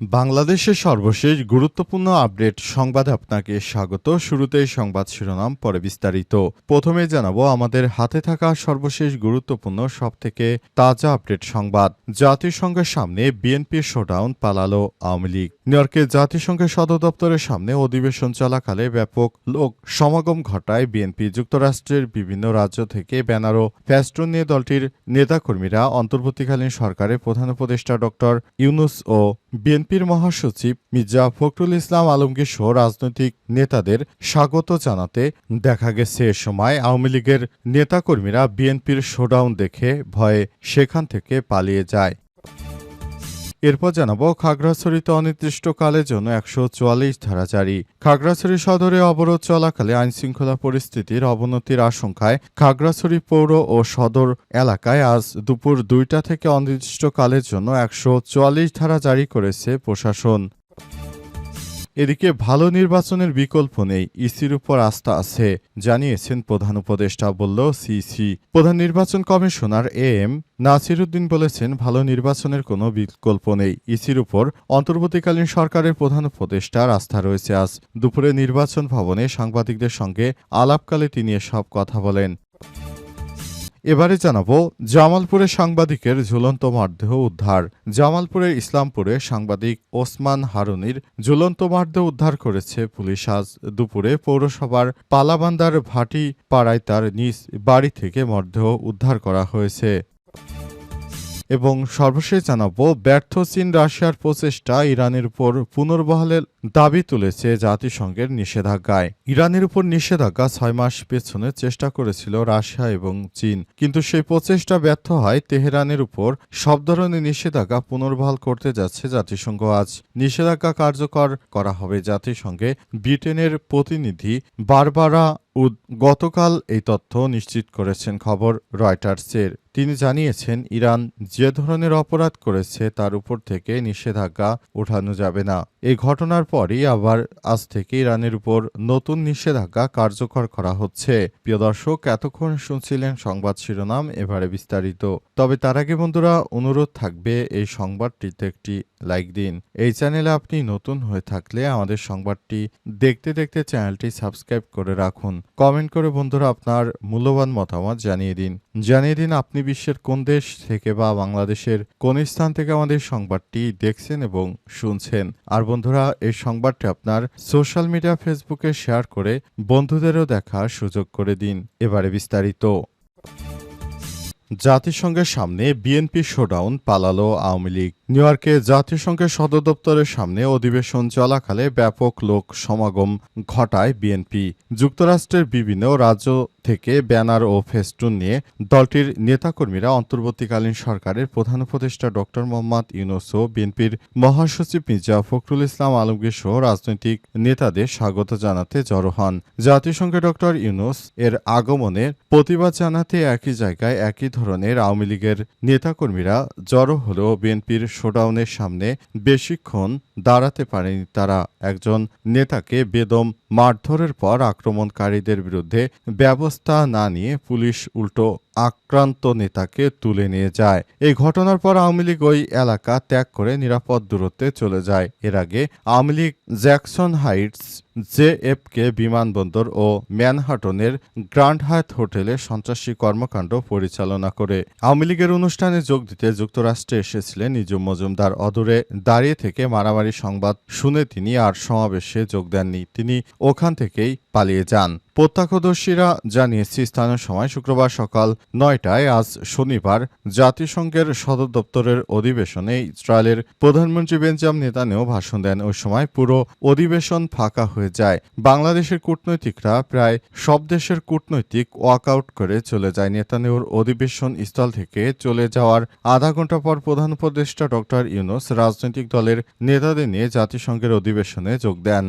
বাংলাদেশের সর্বশেষ গুরুত্বপূর্ণ আপডেট সংবাদে আপনাকে স্বাগত। শুরুতেই সংবাদ শিরোনাম, পরে বিস্তারিত। প্রথমে জানাব, আমাদের হাতে থাকা সর্বশেষ গুরুত্বপূর্ণ সবথেকে তাজা আপডেট সংবাদ। জাতিসংঘের সামনে বিএনপির শোডাউন পালালো আওয়ামী লীগ। নিউ ইয়র্কে জাতিসংঘের সদর দপ্তরের সামনে অধিবেশন চলাকালে ব্যাপক লোক সমাগম ঘটায় বিএনপি। যুক্তরাষ্ট্রের বিভিন্ন রাজ্য থেকে ব্যানার ও ফ্যাস্টুন নিয়ে দলটির নেতাকর্মীরা অন্তর্বর্তীকালীন সরকারের প্রধান উপদেষ্টা ডক্টর ইউনুস ও বিএনপির মহাসচিব মির্জা ফখরুল ইসলাম আলমগীর সহ রাজনৈতিক নেতাদের স্বাগত জানাতে দেখা গেছে। এ সময় আওয়ামী লীগের নেতাকর্মীরা বিএনপির শোডাউন দেখে ভয়ে সেখান থেকে পালিয়ে যায়। এরপর জানাব খাগড়াছড়িতে অনির্দিষ্টকালের জন্য একশো চুয়াল্লিশ ধারা জারি। খাগড়াছড়ি সদরে অবরোধ চলাকালে আইনশৃঙ্খলা পরিস্থিতির অবনতির আশঙ্কায় খাগড়াছড়ি পৌর ও সদর এলাকায় আজ দুপুর দুইটা থেকে অনির্দিষ্টকালের জন্য একশো চুয়াল্লিশ ধারা জারি করেছে প্রশাসন। এদিকে ভালো নির্বাচনের বিকল্প নেই। ইসির উপর আস্থা আছে, জানিয়েছেন প্রধান উপদেষ্টা বলল সিসি। প্রধান নির্বাচন কমিশনার এ এম নাসিরুদ্দিন বলেছেন, ভালো নির্বাচনের কোনো বিকল্প নেই। ইসির উপর অন্তর্বর্তীকালীন সরকারের প্রধান উপদেষ্টার আস্থা রয়েছে আজ। দুপুরে নির্বাচন ভবনে সাংবাদিকদের সঙ্গে আলাপকালে তিনি এসব কথা বলেন। এবারে জানাব, জামালপুরে সাংবাদিকের ঝুলন্ত মরদেহ উদ্ধার। জামালপুরের ইসলামপুরে সাংবাদিক ওসমান হারুনির ঝুলন্ত মরদেহ উদ্ধার করেছে পুলিশ। আজ দুপুরে পৌরসভার পালাবান্দার ভাটি পাড়ায় তার নিজ বাড়ি থেকে মরদেহ উদ্ধার করা হয়েছে। এবং সর্বশেষ জানাব, ব্যর্থ চীন রাশিয়ার প্রচেষ্টা ইরানের উপর পুনর্বহালের দাবি তুলেছে জাতিসংঘের নিষেধাজ্ঞায়। ইরানের উপর নিষেধাজ্ঞা ছয় মাস পেছনে চেষ্টা করেছিল রাশিয়া এবং চীন। কিন্তু সেই প্রচেষ্টা ব্যর্থ হয় তেহরানের উপর। সব ধরনের নিষেধাজ্ঞা পুনর্বহাল করতে যাচ্ছে জাতিসংঘ আজ। নিষেধাজ্ঞা কার্যকর করা হবে জাতিসংঘে। ব্রিটেনের প্রতিনিধি বারবারা গতকাল এই তথ্য নিশ্চিত করেছেন খবর রয়টার্সের। তিনি জানিয়েছেন, ইরান যে ধরনের অপরাধ করেছে তার উপর থেকে নিষেধাজ্ঞা ওঠানো যাবে না। এই ঘটনার পরই আবার আজ থেকে ইরানের উপর নতুন নিষেধাজ্ঞা কার্যকর করা হচ্ছে। প্রিয় দর্শক, এতক্ষণ শুনছিলেন সংবাদ শিরোনাম, এবারে বিস্তারিত। তবে তার আগে বন্ধুরা, অনুরোধ থাকবে এই সংবাদটিতে একটি লাইক দিন। এই চ্যানেলে আপনি নতুন হয়ে থাকলে আমাদের সংবাদটি দেখতে দেখতে চ্যানেলটি সাবস্ক্রাইব করে রাখুন। কমেন্ট করে বন্ধুরা আপনার মূল্যবান মতামত জানিয়ে দিন। জানিয়ে দিন আপনি বিশ্বের কোন দেশ থেকে বা বাংলাদেশের কোন স্থান থেকে আমাদের সংবাদটি দেখছেন এবং শুনছেন। আর বন্ধুরা, এই সংবাদটি আপনার সোশ্যাল মিডিয়া ফেসবুকে শেয়ার করে বন্ধুদেরও দেখার সুযোগ করে দিন। এবারে বিস্তারিত। জাতিসংঘের সামনে বিএনপি শোডাউন পালালো আওয়ামী লীগ। নিউ ইয়র্কে জাতিসংঘের সদর দপ্তরের সামনে অধিবেশন চলাকালে ব্যাপক লোক সমাগম ঘটায় বিএনপি। যুক্তরাষ্ট্রের বিভিন্ন রাজ্য থেকে ব্যানার ও ফেস্টুন নিয়ে দলটির নেতাকর্মীরা অন্তর্বর্তীকালীন সরকারের প্রধান উপদেষ্টা ডক্টর মোহাম্মদ ইউনুস ও বিএনপির মহাসচিব মির্জা ফখরুল ইসলাম আলমগীর সহ রাজনৈতিক নেতাদের স্বাগত জানাতে জড়ো হন। জাতিসংঘে ডক্টর ইউনুস এর আগমনে প্রতিবাদ জানাতে একই জায়গায় একই ধরনের আওয়ামী লীগের নেতাকর্মীরা জড়ো হলেও বিএনপির শোডাউনের সামনে বেশিক্ষণ দাঁড়াতে পারেনি তারা। একজন নেতাকে বেদম মারধরের পর আক্রমণকারীদের বিরুদ্ধে ব্যবস্থা না নিয়ে পুলিশ উল্টো আক্রান্ত নেতাকে তুলে নিয়ে যায়। এই ঘটনার পর আওয়ামী লীগ ওই এলাকা ত্যাগ করে নিরাপদ দূরত্বে চলে যায়। এর আগে Awami League Jackson Heights JFK বিমানবন্দর ও ম্যানহাটনের গ্র্যান্ড হায়াত হোটেলে সন্ত্রাসী কর্মকাণ্ড পরিচালনা করে। আওয়ামী লীগের অনুষ্ঠানে যোগ দিতে যুক্তরাষ্ট্রে এসেছিলেন নিজুম মজুমদার অদূরে দাঁড়িয়ে থেকে মারামারি সংবাদ শুনে তিনি আর সমাবেশে যোগ দেননি। তিনি ওখান থেকেই পালিয়ে যান। প্রত্যক্ষদর্শীরা জানিয়েছে, স্থানীয় সময় শুক্রবার সকাল নয়টায় আজ শনিবার জাতিসংঘের সদর দপ্তরের অধিবেশনে ইসরায়েলের প্রধানমন্ত্রী বেঞ্জাম নেতানেও ভাষণ দেন। ওই সময় পুরো অধিবেশন ফাঁকা হয়ে যায়। বাংলাদেশের কূটনৈতিকরা প্রায় সব দেশের কূটনৈতিক ওয়াকআউট করে চলে যায়। নেতানেওর অধিবেশন স্থল থেকে চলে যাওয়ার আধা ঘণ্টা পর প্রধান উপদেষ্টা ডক্টর ইউনুস রাজনৈতিক দলের নেতাদের নিয়ে জাতিসংঘের অধিবেশনে যোগ দেন।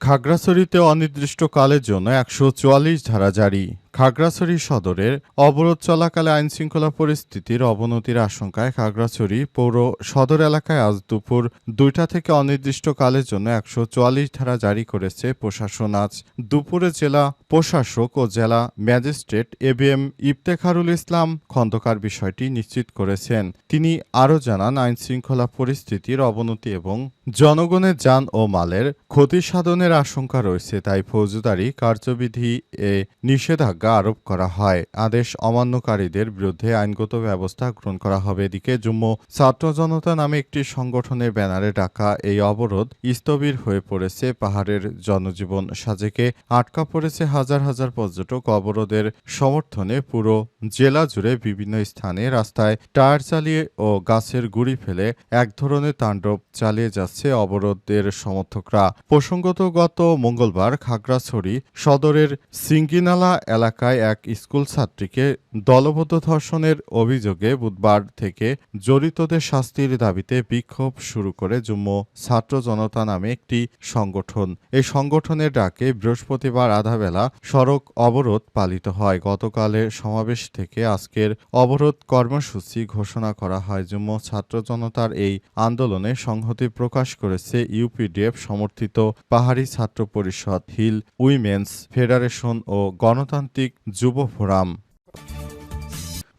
খাগড়াছড়িতে অনির্দিষ্টকালের জন্য একশো চুয়াল্লিশ ধারা জারি। খাগড়াছড়ি সদরের অবরোধ চলাকালে আইনশৃঙ্খলা পরিস্থিতির অবনতির আশঙ্কায় খাগড়াছড়ি পৌর সদর এলাকায় আজ দুপুর দুইটা থেকে অনির্দিষ্টকালের জন্য একশো চুয়াল্লিশ ধারা জারি করেছে প্রশাসন। আজ দুপুরে জেলা প্রশাসক ও জেলা magistrate A B M Iftekharul Islam Khandakar বিষয়টি নিশ্চিত করেছেন। তিনি আরও জানান, আইনশৃঙ্খলা পরিস্থিতির অবনতি এবং জনগণের যান ও মালের ক্ষতি সাধনের আশঙ্কা রয়েছে, তাই ফৌজদারি কার্যবিধি এ নিষেধাজ্ঞা আরোপ করা হয়। আদেশ অমান্যকারীদের বিরুদ্ধে আইনগত ব্যবস্থা গ্রহণ করা হবে। এদিকে জম্মু ছাত্র জনতা নামে একটি সংগঠনের ব্যানারে ডাকা এই অবরোধ স্থবির হয়ে পড়েছে পাহাড়ের জনজীবন সাজেকে। আটকা পড়েছে হাজার হাজার পর্যটক। অবরোধের সমর্থনে পুরো জেলা জুড়ে বিভিন্ন স্থানে রাস্তায় টায়ার চালিয়ে ও গাছের গুড়ি ফেলে এক ধরনের তাণ্ডব চালিয়ে যাচ্ছে অবরোধের সমর্থকরা। প্রসঙ্গত গত মঙ্গলবার খাগড়াছড়ি সদরের সিঙ্গিনালা এলাকায় এক স্কুল ছাত্রীকে দলবদ্ধ ধর্ষণের অভিযোগে বুধবার থেকে জড়িতদের শাস্তির দাবিতে বিক্ষোভ শুরু করে জম্মু ছাত্র জনতা নামে একটি সংগঠন। এই সংগঠনের ডাকে বৃহস্পতিবার আধাবেলা সড়ক অবরোধ পালিত হয়। গতকালের সমাবেশ থেকে আজকের অবরোধ কর্মসূচি ঘোষণা করা হয়। জম্মু ছাত্র জনতার এই আন্দোলনে সংহতি প্রকাশ করেছে ইউপিডিএফ সমর্থিত পাহাড়ি ছাত্র পরিষদ, হিল উইমেন্স ফেডারেশন ও গণতান্ত্রিক যুব ফোরাম।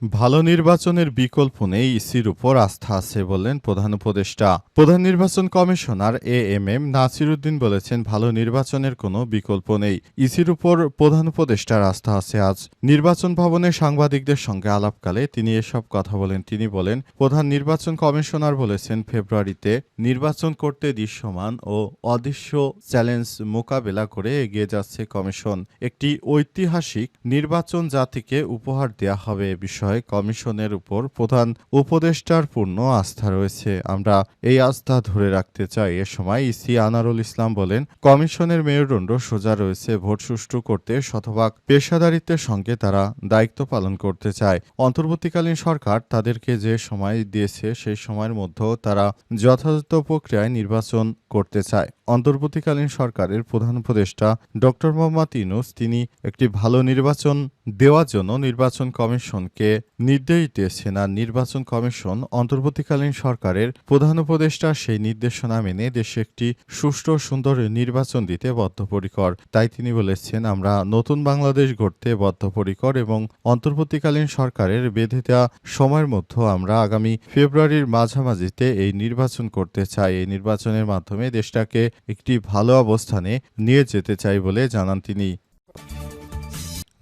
ভালো নির্বাচনের বিকল্প নেই ইসির উপর আস্থা আছে বললেন প্রধান উপদেষ্টা। প্রধান নির্বাচন commissioner A M M Nasiruddin বলেছেন, ভালো নির্বাচনের কোনো বিকল্প নেই। ইসির উপর প্রধান উপদেষ্টার আস্থা আছে আজ। নির্বাচন ভবনে সাংবাদিকদের সঙ্গে আলাপকালে তিনি এসব কথা বলেন। তিনি বলেন, প্রধান নির্বাচন কমিশনার বলেছেন, ফেব্রুয়ারিতে নির্বাচন করতে দৃশ্যমান ও অদৃশ্য চ্যালেঞ্জ মোকাবেলা করে এগিয়ে যাচ্ছে কমিশন। একটি ঐতিহাসিক নির্বাচন জাতিকে উপহার দেয়া হবে এ বিষয়ে। কমিশনের উপর প্রধান উপদেষ্টার পূর্ণ আস্থা রয়েছে। আমরা এই আস্থা ধরে রাখতে চাই। এ সময় ইসি আনারুল ইসলাম বলেন, কমিশনের মেরুদণ্ড সোজা রয়েছে। ভোট সুষ্ঠু করতে শতভাগ পেশাদারিত্বের সঙ্গে তারা দায়িত্ব পালন করতে চায়। অন্তর্বর্তীকালীন সরকার তাদেরকে যে সময় দিয়েছে, সেই সময়ের মধ্যেও তারা যথাযথ প্রক্রিয়ায় নির্বাচন করতে চায়। অন্তর্বর্তীকালীন সরকারের প্রধান উপদেষ্টা ডক্টর মোহাম্মদ ইনুস তিনি একটি ভালো নির্বাচন দেওয়ার জন্য নির্বাচন কমিশনকে নির্দেশ দিয়েছেন আর নির্বাচন কমিশন অন্তর্বর্তীকালীন সরকারের প্রধান উপদেষ্টা সেই নির্দেশনা মেনে দেশে একটি সুষ্ঠু, সুন্দর নির্বাচন দিতে বদ্ধপরিকর। তাই তিনি বলেছেন, আমরা নতুন বাংলাদেশ গড়তে বদ্ধপরিকর এবং অন্তর্বর্তীকালীন সরকারের বেঁধে দেওয়া সময়ের মধ্যে আমরা আগামী ফেব্রুয়ারির মাঝামাঝিতে এই নির্বাচন করতে চাই। এই নির্বাচনের মাধ্যমে দেশটাকে একটি ভালো অবস্থানে নিয়ে যেতে চাই বলে জানান তিনি।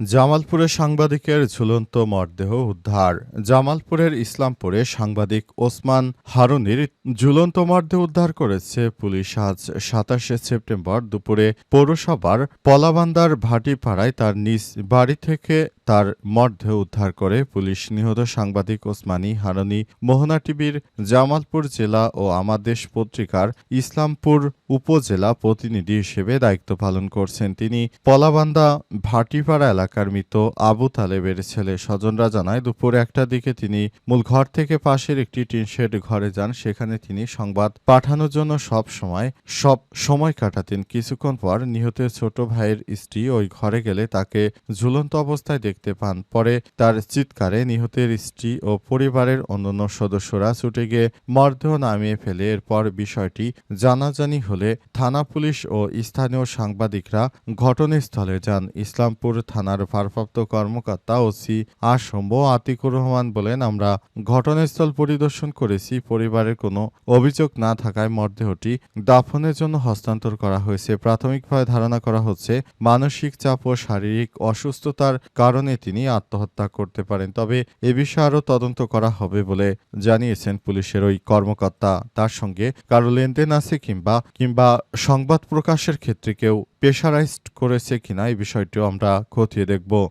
জামালপুরে সাংবাদিকের ঝুলন্ত মরদেহ উদ্ধার। জামালপুরের ইসলামপুরে সাংবাদিক ওসমান হারুনির ঝুলন্ত মরদেহ উদ্ধার করেছে পুলিশ। আজ সাতাশে সেপ্টেম্বর দুপুরে পৌরসভার পলাবান্দার ভাটিপাড়ায় তার নিজ বাড়ি থেকে তার মরদেহ উদ্ধার করে পুলিশ নিহত সাংবাদিক ওসমানী হারুনি মোহনা টিভির জামালপুর জেলা ও আমার দেশ পত্রিকার ইসলামপুর উপজেলা প্রতিনিধি হিসেবে দায়িত্ব পালন করছেন তিনি। পলাবান্দা, ভাটিপাড়া এলাকার মৃত আবু তালেবের ছেলে স্বজনরা জানায়, দুপুর একটার দিকে তিনি মূল ঘর থেকে পাশের একটি টিনশেড ঘরে যান। সেখানে তিনি সংবাদ পাঠানোর জন্য সব সময় সব সময় কাটাতেন। কিছুক্ষণ পর নিহতের ছোট ভাইয়ের স্ত্রী ওই ঘরে গেলে তাকে ঝুলন্ত অবস্থায় দেখতে পান। পরে তার চিৎকারে নিহতের স্ত্রী ও পরিবারের অন্যান্য সদস্যরা ছুটে গিয়ে মরদেহ নামিয়ে ফেলে। এরপর বিষয়টি জানাজানি হলে থানা পুলিশ ও স্থানীয় সাংবাদিকরা ঘটনাস্থলে যান। ইসলামপুর থানার ভারপ্রাপ্ত কর্মকর্তা ওসি আসম্ভ আতিকুর রহমান বলেন, আমরা ঘটনাস্থল পরিদর্শন করেছি। পরিবারের কোনো অভিযোগ না থাকায় মরদেহটি দাফনের জন্য হস্তান্তর করা হয়েছে। প্রাথমিকভাবে ধারণা করা হচ্ছে, মানসিক চাপ ও শারীরিক অসুস্থতার কারণে তিনি আত্মহত্যা করতে পারেন। তবে এ বিষয়ে আরও তদন্ত করা হবে বলে জানিয়েছেন পুলিশের ওই কর্মকর্তা। তার সঙ্গে কারও লেনদেন আছে কিংবা কিংবা সংবাদ প্রকাশের ক্ষেত্রে কেউ প্রেশারাইজড করেছে কিনা এই বিষয়টিও আমরা খতিয়ে দেখব।